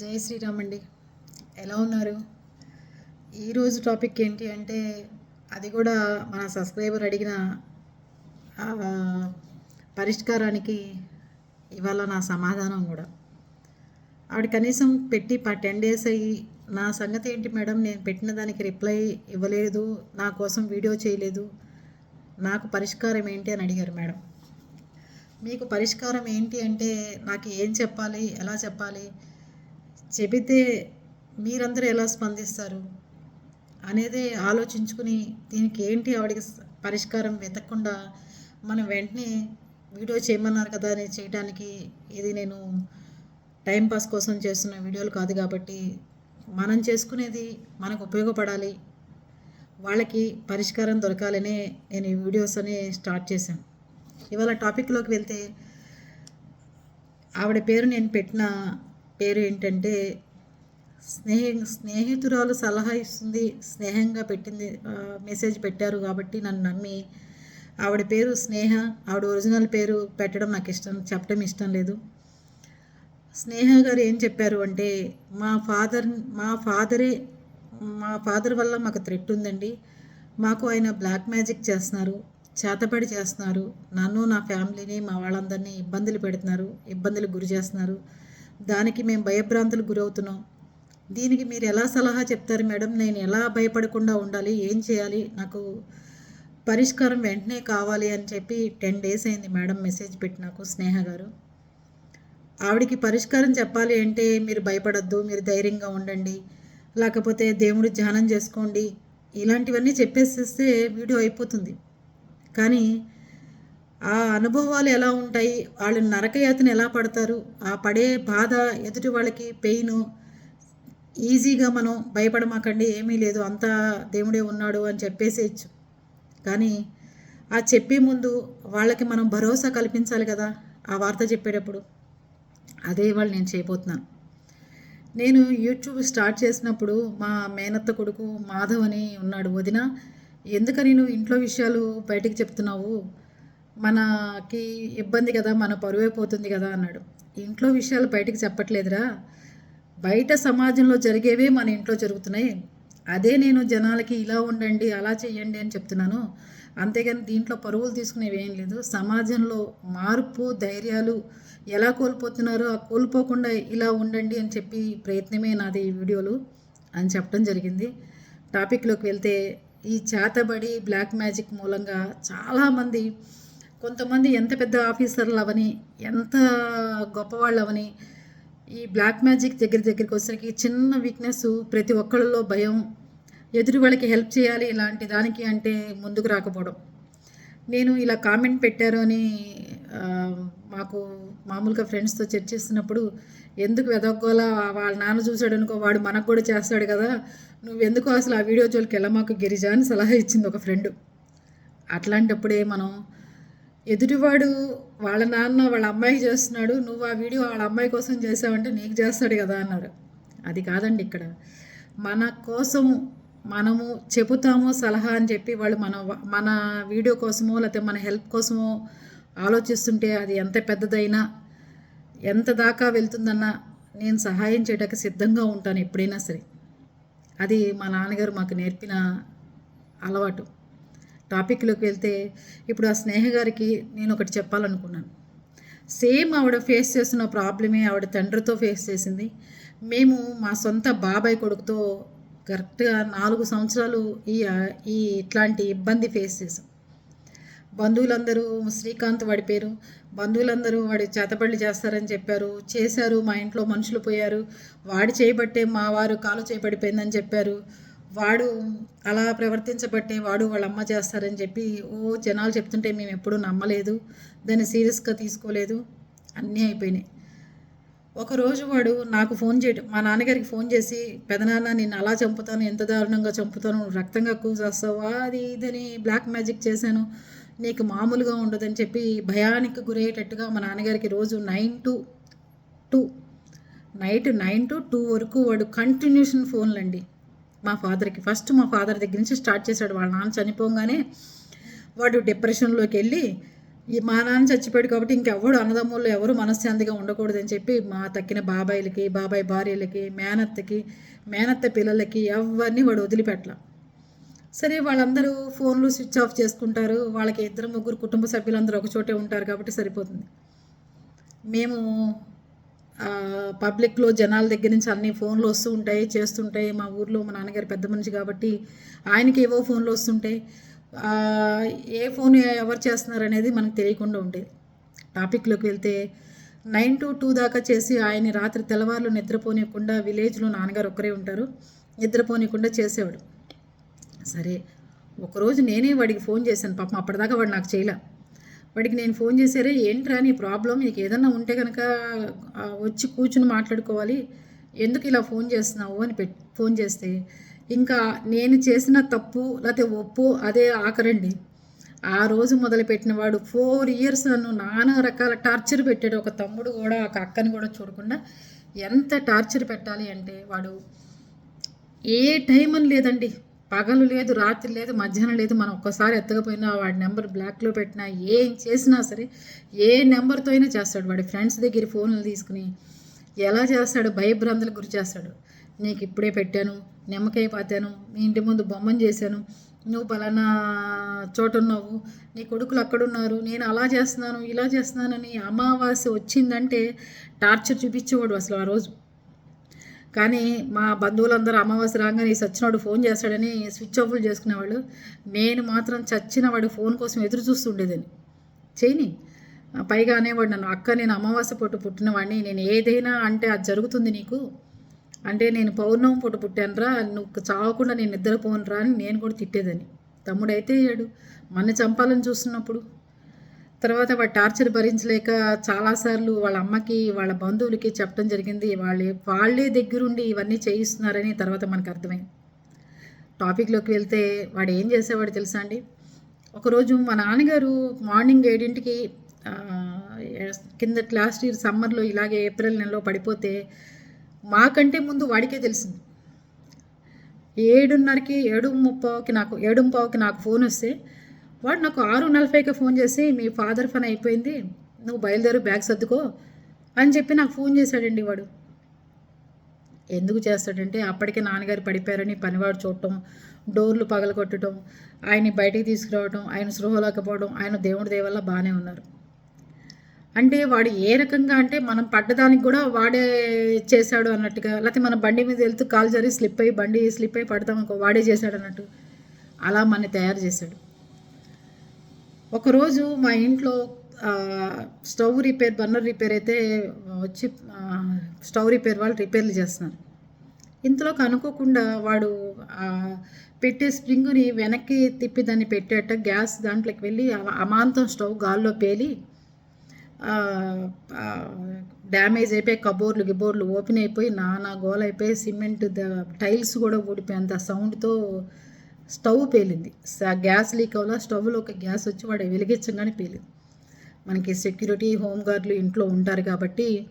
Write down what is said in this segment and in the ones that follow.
జై శ్రీరామ్ అండి. ఎలా ఉన్నారు? ఈరోజు టాపిక్ ఏంటి అంటే అది కూడా మన సబ్స్క్రైబర్ అడిగిన పరిష్కారానికి ఇవాళ నా సమాధానం కూడా. ఆవిడ కనీసం పెట్టి టెన్ డేస్ అయ్యి నా సంగతి ఏంటి మేడం? నేను పెట్టిన దానికి రిప్లై ఇవ్వలేదు నా కోసం వీడియో చేయలేదు నాకు పరిష్కారం ఏంటి అని అడిగారు మేడం. మీకు పరిష్కారం ఏంటి అంటే నాకు ఏం చెప్పాలి ఎలా చెప్పాలి చెబితే మీరందరూ ఎలా స్పందిస్తారు? అనేది ఆలోచించుకుని దీనికి ఏంటి ఆవిడకి పరిష్కారం వెతకకుండా మనం వెంటనే వీడియో చేయమన్నారు కదా అని చేయడానికి ఇది నేను టైంపాస్ కోసం చేస్తున్న వీడియోలు కాదు కాబట్టి మనం చేసుకునేది మనకు ఉపయోగపడాలి. వాళ్ళకి పరిష్కారం దొరకాలనే నేను ఈ వీడియోస్ అని స్టార్ట్ చేశాను. ఇవాళ టాపిక్లోకి వెళ్తే ఆవిడ పేరు నేను పెట్టిన పేరు ఏంటంటే స్నేహ స్నేహితురాలు సలహా ఇస్తుంది స్నేహంగా పెట్టింది మెసేజ్ పెట్టారు కాబట్టి నన్ను నమ్మి ఆవిడ పేరు స్నేహ ఆవిడ ఒరిజినల్ పేరు పెట్టడం నాకు ఇష్టం చెప్పడం ఇష్టం లేదు. స్నేహ గారు ఏం చెప్పారు అంటే మా ఫాదర్ మా ఫాదరే మా ఫాదర్ వల్ల మాకు థ్రెట్ ఉందండి. మాకు ఆయన బ్లాక్ మ్యాజిక్ చేస్తున్నారు చేతపడి చేస్తున్నారు. నన్ను నా ఫ్యామిలీని మా వాళ్ళందరినీ ఇబ్బందులు పెడుతున్నారు ఇబ్బందులకు గురి చేస్తున్నారు. దానికి మేము భయభ్రాంతులు గురవుతున్నాం. దీనికి మీరు ఎలా సలహా చెప్తారు మేడం? నేను ఎలా భయపడకుండా ఉండాలి? ఏం చేయాలి? నాకు పరిష్కారం వెంటనే కావాలి అని చెప్పి టెన్ డేస్ అయింది మేడం మెసేజ్ పెట్టి నాకు స్నేహ గారు. ఆవిడికి పరిష్కారం చెప్పాలి అంటే మీరు భయపడద్దు మీరు ధైర్యంగా ఉండండి. లేకపోతే దేవుడు ధ్యానం చేసుకోండి. ఇలాంటివన్నీ చెప్పేసేస్తే వీడియో అయిపోతుంది. కానీ ఆ అనుభవాలు ఎలా ఉంటాయి? వాళ్ళు నరకయాతను ఎలా పడతారు? ఆ పడే బాధ ఎదుటి వాళ్ళకి పెయిన్ ఈజీగా మనం భయపడమాకండి ఏమీ లేదు అంతా దేవుడే ఉన్నాడు అని చెప్పేసేయచ్చు. కానీ ఆ చెప్పే ముందు వాళ్ళకి మనం భరోసా కల్పించాలి కదా ఆ వార్త చెప్పేటప్పుడు. అదే వాళ్ళు నేను చేయబోతున్నాను. నేను యూట్యూబ్ స్టార్ట్ చేసినప్పుడు మా మేనత్త కొడుకు మాధవ్ అని ఉన్నాడు వదిన. ఎందుకని నువ్వు ఇంట్లో విషయాలు బయటికి చెప్తున్నావు? మనకి ఇబ్బంది కదా మన పరువైపోతుంది కదా అన్నాడు. ఇంట్లో విషయాలు బయటికి చెప్పట్లేదురా. బయట సమాజంలో జరిగేవే మన ఇంట్లో జరుగుతున్నాయి. అదే నేను జనాలకి ఇలా ఉండండి అలా చేయండి అని చెప్తున్నాను. అంతేగాని దీంట్లో పరువులు తీసుకునేవి ఏం లేదు. సమాజంలో మార్పు ధైర్యాలు ఎలా కోల్పోతున్నారో ఆ కోల్పోకుండా ఇలా ఉండండి అని చెప్పి ప్రయత్నమే నాది ఈ వీడియోలు అని చెప్పడం జరిగింది. టాపిక్లోకి వెళ్తే ఈ చేతబడి బ్లాక్ మ్యాజిక్ మూలంగా చాలామంది కొంతమంది ఎంత పెద్ద ఆఫీసర్లు అవని ఎంత గొప్పవాళ్ళు అవని ఈ బ్లాక్ మ్యాజిక్ దగ్గర దగ్గరికి వచ్చేసరికి చిన్న వీక్నెస్ ప్రతి ఒక్కళ్ళలో భయం. ఎదురు వాళ్ళకి హెల్ప్ చేయాలి ఇలాంటి దానికి అంటే ముందుకు రాకపోవడం. నేను ఇలా కామెంట్ పెట్టారు అని మాకు మామూలుగా ఫ్రెండ్స్తో చర్చిస్తున్నప్పుడు ఎందుకు వెదగోలా వాళ్ళ నాన్న చూశాడు అనుకో వాడు మనకు కూడా చేస్తాడు కదా. నువ్వు ఎందుకు అసలు ఆ వీడియో జోలికి వెళ్ళమాకు గిరిజా అని సలహా ఇచ్చింది ఒక ఫ్రెండ్ అట్లాంటప్పుడే మనం ఎదుటివాడు వాళ్ళ నాన్న వాళ్ళ అమ్మాయికి చేస్తున్నాడు నువ్వు ఆ వీడియో వాళ్ళ అమ్మాయి కోసం చేసావంటే నీకు చేస్తాడు కదా అన్నారు అది కాదండి ఇక్కడ. మన కోసము మనము చెబుతాము సలహా అని చెప్పి వాళ్ళు మన మన వీడియో కోసమో లేకపోతే మన హెల్ప్ కోసమో ఆలోచిస్తుంటే అది ఎంత పెద్దదైనా ఎంత దాకా వెళ్తుందన్నా నేను సహాయం చేయడానికి సిద్ధంగా ఉంటాను ఎప్పుడైనా సరే. అది మా నాన్నగారు మాకు నేర్పిన అలవాటు. టాపిక్లోకి వెళ్తే ఇప్పుడు ఆ స్నేహ గారికి నేను ఒకటి చెప్పాలనుకున్నాను. సేమ్ ఆవిడ ఫేస్ చేస్తున్న ప్రాబ్లమే ఆవిడ తండ్రితో ఫేస్ చేసింది. మేము మా సొంత బాబాయ్ కొడుకుతో కరెక్ట్గా నాలుగు సంవత్సరాలు ఈ ఈ ఇట్లాంటి ఇబ్బంది ఫేస్ చేసాం బంధువులందరూ శ్రీకాంత్ వాడి పేరు బంధువులందరూ వాడి చేతబడులు చేస్తారని చెప్పారు చేశారు మా ఇంట్లో మనుషులు పోయారు వాడి చేయబట్టే మా వారు కాలు చేయబడిపోయిందని చెప్పారు వాడు అలా ప్రవర్తించబట్టే వాడు వాళ్ళ అమ్మ చేస్తారని చెప్పి ఓ జనాలు చెప్తుంటే మేము ఎప్పుడూ నమ్మలేదు దాన్ని సీరియస్గా తీసుకోలేదు. అన్నీ అయిపోయినాయి. ఒకరోజు వాడు నాకు ఫోన్ చేయడం మా నాన్నగారికి ఫోన్ చేసి పెదనాన్న నేను అలా చంపుతాను ఎంత దారుణంగా చంపుతాను రక్తంగా కూసేస్తావా అది ఇదని బ్లాక్ మ్యాజిక్ చేశాను. నీకు మామూలుగా ఉండదని చెప్పి భయానికి గురయ్యేటట్టుగా మా నాన్నగారికి రోజు nine to two night nine to two వరకు వాడు కంటిన్యూషన్ ఫోన్లండి. మా ఫాదర్కి. ఫస్ట్ మా ఫాదర్ దగ్గర నుంచి స్టార్ట్ చేశాడు. వాళ్ళ నాన్న చనిపోగానే వాడు డిప్రెషన్లోకి వెళ్ళి ఈ మా నాన్న చచ్చిపోయాడు కాబట్టి ఇంకెవడు అన్నదమ్ములు ఎవరు మనశ్శాంతిగా ఉండకూడదని చెప్పి మా తక్కిన బాబాయిలకి బాబాయ్ భార్యలకి మేనత్తకి మేనత్త పిల్లలకి ఎవరిని వాడు వదిలిపెట్టాల. సరే వాళ్ళందరూ ఫోన్లు స్విచ్ ఆఫ్ చేసుకుంటారు. వాళ్ళకి ఇద్దరు ముగ్గురు కుటుంబ సభ్యులందరూ ఒక చోటే ఉంటారు కాబట్టి సరిపోతుంది. మేము పబ్లిక్లో జనాల దగ్గర నుంచి అన్ని ఫోన్లు వస్తూ ఉంటాయి చేస్తుంటాయి. మా ఊర్లో మా నాన్నగారు పెద్ద మనిషి కాబట్టి ఆయనకి ఏవో ఫోన్లు వస్తుంటాయి. ఏ ఫోన్ ఎవరు చేస్తున్నారు అనేది మనకు తెలియకుండా ఉండేది. టాపిక్లోకి వెళ్తే నైన్ టు టూ దాకా చేసి ఆయన రాత్రి తెల్లవారులు నిద్రపోనియకుండా విలేజ్లో నాన్నగారు ఒక్కరే ఉంటారు. నిద్రపోనీయకుండా చేసేవాడు. సరే ఒకరోజు నేనే వాడికి ఫోన్ చేశాను. పాపం అప్పటిదాకా వాడు నాకు చేయలే. వాడికి నేను ఫోన్ చేశారే ఏంట్రా నీ ప్రాబ్లం? నీకు ఏదన్నా ఉంటే కనుక వచ్చి కూర్చుని మాట్లాడుకోవాలి. ఎందుకు ఇలా ఫోన్ చేస్తున్నావు? అని పెట్ ఫోన్ చేస్తే ఇంకా నేను చేసిన తప్పు లేకపోతే ఒప్పు అదే ఆఖరండి. ఆ రోజు మొదలుపెట్టిన వాడు ఫోర్ ఇయర్స్ నన్ను నానా రకాల టార్చర్ పెట్టాడు. ఒక తమ్ముడు కూడా ఒక అక్కని కూడా చూడకుండా ఎంత టార్చర్ పెట్టాలి అంటే వాడు ఏ టైం అని లేదండి. పగలు లేదు రాత్రి లేదు మధ్యాహ్నం లేదు మనం ఒక్కసారి ఎత్తకపోయినా వాడి నెంబర్ బ్లాక్లో పెట్టినా ఏం చేసినా సరే ఏ నెంబర్తో అయినా చేస్తాడు. వాడి ఫ్రెండ్స్ దగ్గర ఫోన్లు తీసుకుని ఎలా చేస్తాడు భయభ్రాంతులకు గురి చేస్తాడు. నీకు ఇప్పుడే పెట్టాను నిమ్మకాయ పాతాను మీ ఇంటి ముందు బొమ్మను చేశాను నువ్వు పలానా చోట ఉన్నావు నీ కొడుకులు అక్కడున్నారు నేను అలా చేస్తున్నాను ఇలా చేస్తున్నానని అమావాస్య వచ్చిందంటే టార్చర్ చూపించేవాడు అసలు ఆ రోజు. కానీ మా బంధువులందరూ అమావాస్య రాగానే ఈ సచ్చినవాడు ఫోన్ చేస్తాడని స్విచ్ ఆఫ్లు చేసుకునేవాళ్ళు. నేను మాత్రం చచ్చిన వాడి ఫోన్ కోసం ఎదురు చూస్తుండేదని చేయని పైగా అనేవాడు నన్ను అక్క నేను అమావాస్య పొట్టు పుట్టినవాడిని. నేను ఏదైనా అంటే అది జరుగుతుంది నీకు. అంటే నేను పౌర్ణమి పొట్టు పుట్టానురా నువ్వు చావకుండా నేను నిద్రపోనురా అని నేను కూడా తిట్టేదని తమ్ముడైతే అయ్యాడు మన చంపాలని చూస్తున్నప్పుడు తర్వాత వాడు టార్చర్ భరించలేక చాలాసార్లు వాళ్ళ అమ్మకి వాళ్ళ బంధువులకి చెప్పడం జరిగింది. వాళ్ళే వాళ్ళే దగ్గరుండి ఇవన్నీ చేయిస్తున్నారని తర్వాత మనకు అర్థమైంది. టాపిక్లోకి వెళ్తే వాడు ఏం చేసేవాడు తెలుసా అండి? ఒకరోజు మా నాన్నగారు మార్నింగ్ ఏడింటికి కింద లాస్ట్ ఇయర్ సమ్మర్లో ఇలాగే ఏప్రిల్ నెలలో పడిపోతే మాకంటే ముందు వాడికే తెలిసింది. ఏడున్నరకి ఏడు ముప్పావుకి నాకు ఏడు ముప్పావుకి నాకు ఫోన్ వస్తే వాడు నాకు ఆరు నలభైకి ఫోన్ చేసి మీ ఫాదర్ ఫన్ అయిపోయింది నువ్వు బయలుదేరు బ్యాగ్ సర్దుకో అని చెప్పి నాకు ఫోన్ చేశాడండి వాడు. ఎందుకు చేస్తాడంటే అప్పటికే నాన్నగారు పడిపోయారని పనివాడు చూడటం డోర్లు పగలగొట్టడం ఆయన్ని బయటికి తీసుకురావడం ఆయన సృహలేకపోవడం ఆయన దేవుడి దేవల్ల బాగానే ఉన్నారు. అంటే వాడు ఏ రకంగా అంటే మనం పడ్డదానికి కూడా వాడే చేశాడు అన్నట్టుగా లేకపోతే మన బండి మీద వెళ్తూ కాలు జారి స్లిప్ అయ్యి బండి స్లిప్ అయ్యి పడతాం అనుకో వాడే చేశాడు అన్నట్టు. అలా మన తయారు చేశాడు. ఒకరోజు మా ఇంట్లో స్టవ్ రిపేర్ బర్నర్ రిపేర్ అయితే వచ్చి స్టవ్ రిపేర్ వాళ్ళు రిపేర్లు చేస్తున్నారు. ఇంతలోకి అనుకోకుండా వాడు పెట్టే స్ప్రింగ్ని వెనక్కి తిప్పి దాన్ని పెట్టేట గ్యాస్ దాంట్లోకి వెళ్ళి అమాంతం స్టవ్ గాల్లో పేలి డ్యామేజ్ అయిపోయి కబోర్లు గిబోర్లు ఓపెన్ అయిపోయి నానా గోలైపోయి అయిపోయి సిమెంట్ టైల్స్ కూడా ఊడిపోయేంత సౌండ్తో స్టవ్ పేలింది. గ్యాస్ లీక్ అవ్వలా స్టవ్లో ఒక గ్యాస్ వచ్చి వాడు వెలిగించగానే పేలింది. మనకి సెక్యూరిటీ హోమ్ ఇంట్లో ఉంటారు కాబట్టి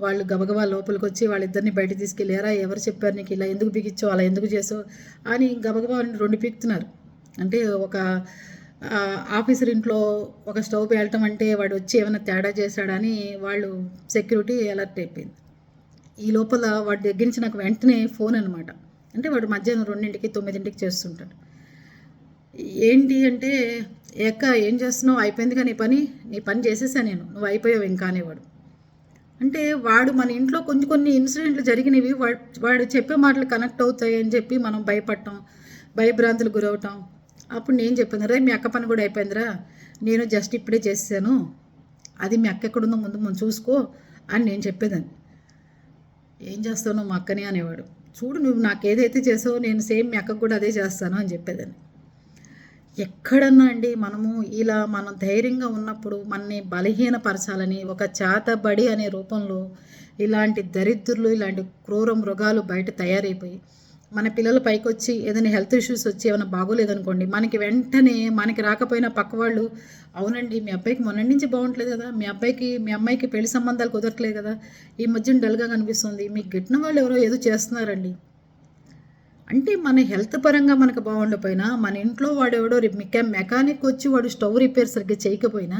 వాళ్ళు గబగబా లోపలికి వచ్చి వాళ్ళిద్దరిని బయట తీసుకెళ్ళారా? ఎవరు చెప్పారు నీకు ఇలా ఎందుకు బిగించావు? అలా ఎందుకు చేసావు? అని గబగబా రెండు పీకుతున్నారు. అంటే ఒక ఆఫీసర్ ఇంట్లో ఒక స్టవ్ పేలటం అంటే వాడు వచ్చి ఏమైనా తేడా చేశాడని వాళ్ళు సెక్యూరిటీ అలర్ట్ అయిపోయింది. ఈ లోపల వాడి దగ్గర నుంచి నాకు వెంటనే ఫోన్ అనమాట అంటే వాడు మధ్యాహ్నం రెండింటికి తొమ్మిదింటికి చేస్తుంటాడు. ఏంటి అంటే ఎక్క ఏం చేస్తున్నావు? అయిపోయింది కానీ నీ పని? నీ పని చేసేసా నేను. నువ్వు అయిపోయావు ఇంకా అనేవాడు. అంటే వాడు మన ఇంట్లో కొన్ని కొన్ని ఇన్సిడెంట్లు జరిగినవి వాడు వాడు చెప్పే మాటలు కనెక్ట్ అవుతాయి అని చెప్పి మనం భయపడటం భయభ్రాంతులు గురవటం. అప్పుడు నేను చెప్పాను రే మీ అక్క పని కూడా అయిపోయిందిరా. నేను జస్ట్ ఇప్పుడే చేసాను అది మీ అక్క ఎక్కడుందో ముందు ముందు చూసుకో అని నేను చెప్పేదాన్ని. ఏం చేస్తావు మా అక్కని? అనేవాడు. చూడు నువ్వు నాకు ఏదైతే చేసావో నేను సేమ్ మీ అక్కకు కూడా అదే చేస్తాను అని చెప్పేదాన్ని. ఎక్కడన్నా అండి మనము ఇలా మనం ధైర్యంగా ఉన్నప్పుడు మనని బలహీనపరచాలని ఒక చేతబడి అనే రూపంలో ఇలాంటి దరిద్రులు ఇలాంటి క్రూర మృగాలు బయట తయారైపోయి మన పిల్లల పైకి వచ్చి ఏదైనా హెల్త్ ఇష్యూస్ వచ్చి ఏమైనా బాగోలేదనుకోండి మనకి వెంటనే మనకి రాకపోయినా పక్క వాళ్ళు అవునండి మీ అబ్బాయికి మొన్నటి నుంచి బాగుంటలేదు కదా మీ అబ్బాయికి మీ అమ్మాయికి పెళ్ళి సంబంధాలు కుదరట్లేదు కదా ఈ మధ్యన డల్గా కనిపిస్తుంది మీకు గిట్టిన వాళ్ళు ఎవరో ఏదో చేస్తున్నారండి. అంటే మన హెల్త్ పరంగా మనకు బాగుండకపోయినా మన ఇంట్లో వాడెవడో మెకా మెకానిక్ వచ్చి వాడు స్టవ్ రిపేర్ సరిగ్గా చేయకపోయినా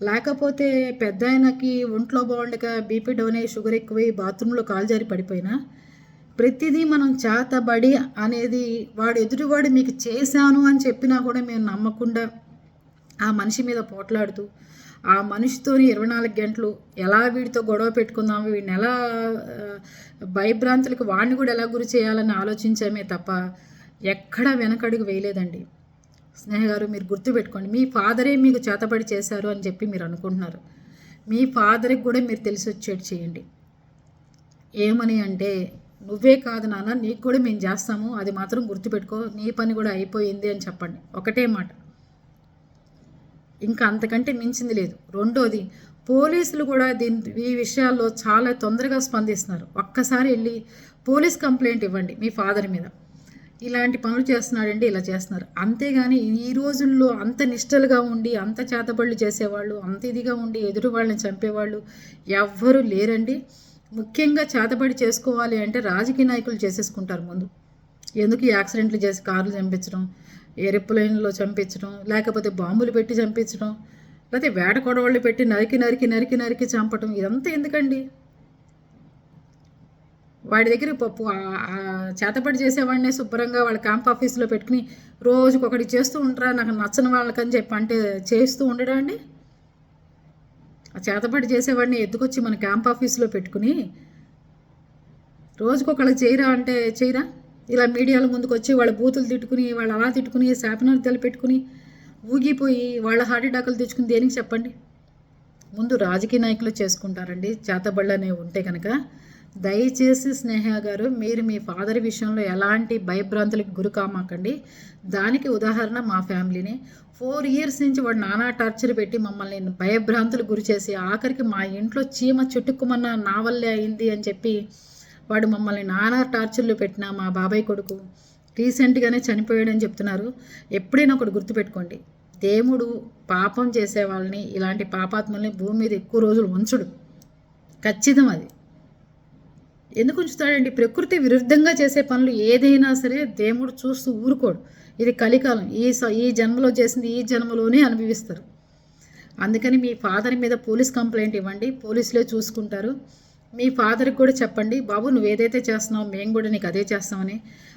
లేకపోతే పెద్ద ఆయనకి ఒంట్లో బాగుండక బీపీ డౌన్ అయ్యి షుగర్ ఎక్కువై బాత్రూంలో కాలు జారి పడిపోయినా ప్రతిదీ మనం చేతబడి అనేది వాడు ఎదుటివాడు మీకు చేశాను అని చెప్పినా కూడా మేము నమ్మకుండా ఆ మనిషి మీద పోట్లాడుతూ ఆ మనిషితో ఇరవై నాలుగు గంటలు ఎలా వీడితో గొడవ పెట్టుకుందాము వీడిని ఎలా భయభ్రాంతులకు వాడిని కూడా ఎలా గురి చేయాలని ఆలోచించామే తప్ప ఎక్కడా వెనకడుగు వేయలేదండి. స్నేహ గారు మీరు గుర్తుపెట్టుకోండి మీ ఫాదరే మీకు చేతపడి చేశారు అని చెప్పి మీరు అనుకుంటున్నారు. మీ ఫాదర్కి కూడా మీరు తెలిసి వచ్చేట్టు చేయండి. ఏమని అంటే నువ్వే కాదు నాన్న నీకు కూడా మేము చేస్తాము అది మాత్రం గుర్తుపెట్టుకో నీ పని కూడా అయిపోయింది అని చెప్పండి. ఒకటే మాట. ఇంకా అంతకంటే మించింది లేదు. రెండోది పోలీసులు కూడా దీని ఈ విషయాల్లో చాలా తొందరగా స్పందిస్తున్నారు. ఒక్కసారి వెళ్ళి పోలీస్ కంప్లైంట్ ఇవ్వండి మీ ఫాదర్ మీద. ఇలాంటి పనులు చేస్తున్నాడండి ఇలా చేస్తున్నారు. అంతేగాని ఈ రోజుల్లో అంత నిష్టలుగా ఉండి అంత చేతబడులు చేసేవాళ్ళు అంత ఇదిగా ఉండి ఎదురు వాళ్ళని చంపేవాళ్ళు ఎవ్వరూ లేరండి. ముఖ్యంగా చేతబడి చేసుకోవాలి అంటే రాజకీయ నాయకులు చేసేసుకుంటారు ముందు. ఎందుకు యాక్సిడెంట్లు చేసి కార్లు చంపించడం ఎరుపులైన్లో చంపించడం లేకపోతే బాంబులు పెట్టి చంపించడం లేకపోతే వేట కొడవళ్ళు పెట్టి నరికి నరికి నరికి నరికి చంపటం ఇదంతా ఎందుకండి? వాడి దగ్గర పప్పు చేతపడి చేసేవాడినే శుభ్రంగా వాళ్ళ క్యాంప్ ఆఫీస్లో పెట్టుకుని రోజుకొకటి చేస్తూ ఉంటారా? నాకు నచ్చని వాళ్ళకని చెప్పి అంటే చేస్తూ ఉండడా అండి? ఆ చేతపడి చేసేవాడిని ఎత్తుకొచ్చి మన క్యాంప్ ఆఫీస్లో పెట్టుకుని రోజుకొకళ్ళకి చేయరా అంటే చేయరా? ఇలా మీడియాల ముందుకు వచ్చి వాళ్ళ బూతులు తిట్టుకుని వాళ్ళు అలా తిట్టుకుని శాపనార్థాలు పెట్టుకుని ఊగిపోయి వాళ్ళ హార్ట్ అటాకులు తెచ్చుకుని దేనికి చెప్పండి? ముందు రాజకీయ నాయకులు చేసుకుంటారండి. చేతబళ్ళు అనేవి ఉంటే కనుక దయచేసి స్నేహ గారు మీరు మీ ఫాదర్ విషయంలో ఎలాంటి భయభ్రాంతులకు గురి కామాకండి. దానికి ఉదాహరణ మా ఫ్యామిలీని. ఫోర్ ఇయర్స్ నుంచి వాడు నానా టార్చర్ పెట్టి మమ్మల్ని భయభ్రాంతులకు గురి చేసి ఆఖరికి మా ఇంట్లో చీమ చుట్టుకుమన్న నా వల్లే అయింది అని చెప్పి వాడు మమ్మల్ని నానా టార్చర్లు పెట్టిన మా బాబాయ్ కొడుకు రీసెంట్గానే చనిపోయాడని చెప్తున్నారు. ఎప్పుడైనా ఒకటి గుర్తుపెట్టుకోండి. దేవుడు పాపం చేసే వాళ్ళని ఇలాంటి పాపాత్మల్ని భూమి మీద ఎక్కువ రోజులు ఉంచడు. ఖచ్చితం అది. ఎందుకు ఉంచుతాడండి? ప్రకృతి విరుద్ధంగా చేసే పనులు ఏదైనా సరే దేవుడు చూస్తూ ఊరుకోడు. ఇది కలికాలం. ఈ స- ఈ జన్మలో చేసింది ఈ జన్మలోనే అనుభవిస్తారు. అందుకని మీ ఫాదర్ మీద పోలీస్ కంప్లైంట్ ఇవ్వండి. పోలీసులే చూసుకుంటారు. మీ ఫాదర్కి కూడా చెప్పండి బాబు నువ్వు ఏదైతే చేస్తున్నావు మేము కూడా నీకు అదే చేస్తామని.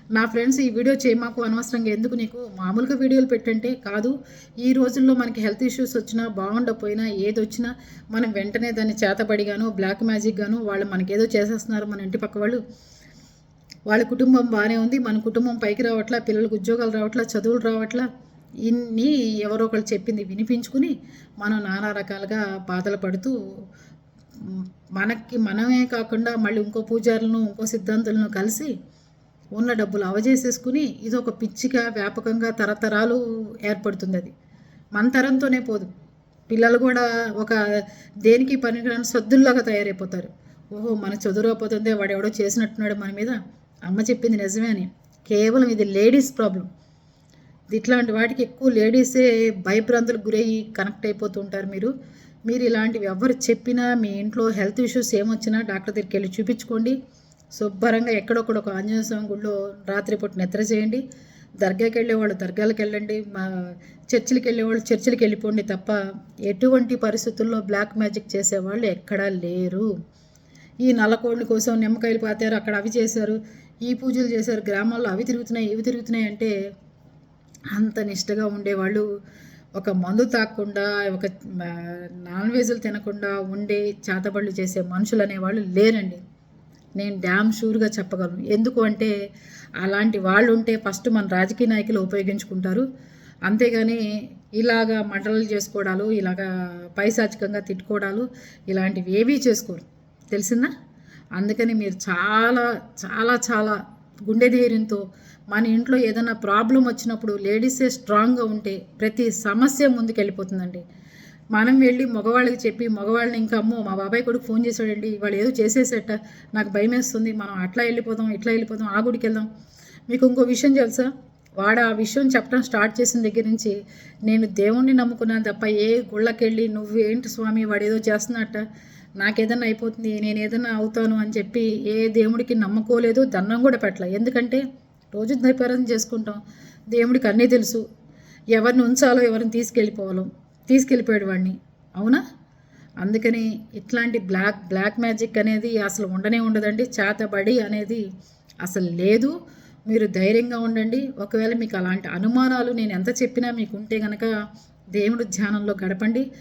నా ఫ్రెండ్స్ ఈ వీడియో చేయమాకు అనవసరంగా. ఎందుకు నీకు? మామూలుగా వీడియోలు పెట్టంటే కాదు ఈ రోజుల్లో మనకి హెల్త్ ఇష్యూస్ వచ్చినా బాగుండకపోయినా ఏది వచ్చినా మనం వెంటనే దాన్ని చేతబడిగాను బ్లాక్ మ్యాజిక్ గాను వాళ్ళు మనకేదో చేసేస్తున్నారు మన ఇంటి పక్క వాళ్ళు. వాళ్ళ కుటుంబం బాగానే ఉంది మన కుటుంబం పైకి రావట్లా పిల్లలకు ఉద్యోగాలు రావట్లా చదువులు రావట్లా ఇన్ని ఎవరో ఒకళ్ళు చెప్పింది వినిపించుకుని మనం నానా రకాలుగా బాధలు పడుతూ మనకి మనమే కాకుండా మళ్ళీ ఇంకో పూజారులను ఇంకో సిద్ధాంతులను కలిసి ఉన్న డబ్బులు అవజేసేసుకుని ఇది ఒక పిచ్చిగా వ్యాపకంగా తరతరాలు ఏర్పడుతుంది అది. మన తరంతోనే పోదు. పిల్లలు కూడా ఒక దేనికి పనికిరాని సద్దుల్లాగా తయారైపోతారు. ఓహో మన చదువురాపోతుందే వాడు ఎవడో చేసినట్టున్నాడు మన మీద. అమ్మ చెప్పింది నిజమే అని. కేవలం ఇది లేడీస్ ప్రాబ్లం. ఇట్లాంటి వాటికి ఎక్కువ లేడీసే భయభ్రాంతులకు గురయ్యి కనెక్ట్ అయిపోతూ ఉంటారు మీరు. మీరు ఇలాంటివి ఎవరు చెప్పినా మీ ఇంట్లో హెల్త్ ఇష్యూస్ ఏమొచ్చినా డాక్టర్ దగ్గరికి వెళ్ళి చూపించుకోండి. శుభ్రంగా ఎక్కడొక్కడ ఒక ఆంజనేయ స్వామి గుడిలో రాత్రిపూట నిద్ర చేయండి. దర్గాకి వెళ్ళేవాళ్ళు దర్గాలకు వెళ్ళండి. మా చర్చిలకు వెళ్ళేవాళ్ళు చర్చిలకు వెళ్ళిపోండి తప్ప ఎటువంటి పరిస్థితుల్లో బ్లాక్ మ్యాజిక్ చేసేవాళ్ళు ఎక్కడా లేరు. ఈ నల్లకోళ్ళ కోసం నిమ్మకాయలు పాతారు అక్కడ అవి చేశారు. ఈ పూజలు చేశారు. గ్రామాల్లో అవి తిరుగుతున్నాయి ఇవి తిరుగుతున్నాయి అంటే అంత నిష్టగా ఉండేవాళ్ళు ఒక మందు తాకుండా ఒక నాన్ వెజ్లు తినకుండా ఉండే చేతబళ్ళు చేసే మనుషులు అనేవాళ్ళు లేరండి. నేను డ్యామ్ షూర్గా చెప్పగలను. ఎందుకు అంటే అలాంటి వాళ్ళు ఉంటే ఫస్ట్ మన రాజకీయ నాయకులు ఉపయోగించుకుంటారు. అంతేగాని ఇలాగా మంటలు చేసుకోవడాలు ఇలాగా పైశాచికంగా తిట్టుకోవడాలు ఇలాంటివి ఏవీ చేసుకోరు. తెలిసిందా? అందుకని మీరు చాలా చాలా చాలా గుండె ధైర్యంతో మన ఇంట్లో ఏదైనా ప్రాబ్లం వచ్చినప్పుడు లేడీసే స్ట్రాంగ్గా ఉంటే ప్రతి సమస్య ముందుకెళ్ళిపోతుందండి. మనం వెళ్ళి మగవాళ్ళకి చెప్పి మగవాళ్ళని ఇంకా అమ్మో మా బాబాయ్ కొడుకు ఫోన్ చేశాడండి వాళ్ళు ఏదో చేసేసేట నాకు భయం వేస్తుంది మనం అట్లా వెళ్ళిపోదాం ఇట్లా వెళ్ళిపోదాం ఆ గుడికి వెళ్దాం. మీకు ఇంకో విషయం తెలుసా? వాడు ఆ విషయం చెప్పడం స్టార్ట్ చేసిన దగ్గర నుంచి నేను దేవుణ్ణి నమ్ముకున్నాను తప్ప ఏ గుళ్ళకెళ్ళి నువ్వు ఏంటి స్వామి వాడు ఏదో చేస్తున్నట్ట నాకేదన్నా అయిపోతుంది నేను ఏదైనా అవుతాను అని చెప్పి ఏ దేవుడికి నమ్మకోలేదు దండం కూడా పెట్టలే. ఎందుకంటే రోజు దైపారాధన చేసుకుంటాం. దేవుడికి అన్నీ తెలుసు. ఎవరిని ఉంచాలో ఎవరిని తీసుకెళ్ళిపోవాలో తీసుకెళ్ళిపోయాడు వాడిని. అవునా? అందుకని ఇట్లాంటి బ్లాక్ బ్లాక్ మ్యాజిక్ అనేది అసలు ఉండనే ఉండదండి. చేతబడి అనేది అసలు లేదు. మీరు ధైర్యంగా ఉండండి. ఒకవేళ మీకు అలాంటి అనుమానాలు నేను ఎంత చెప్పినా మీకు ఉంటే కనుక దేవుడు ధ్యానంలో గడపండి.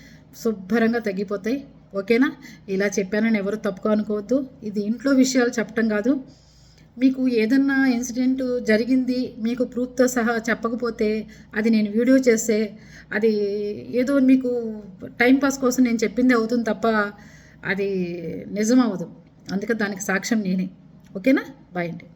శుభ్రంగా తగ్గిపోతాయి. ఓకేనా? ఇలా చెప్పానని ఎవరు తప్పుగా అనుకోవద్దు. ఇది ఇంట్లో విషయాలు చెప్పటం కాదు. మీకు ఏదన్నా ఇన్సిడెంట్ జరిగింది మీకు ప్రూఫ్తో సహా చెప్పకపోతే అది నేను వీడియో చేస్తే అది ఏదో మీకు టైంపాస్ కోసం నేను చెప్పింది అవుతుంది తప్ప అది నిజం అవ్వదు. అందుకే దానికి సాక్ష్యం నేనే. ఓకేనా? బాయ్ అండి.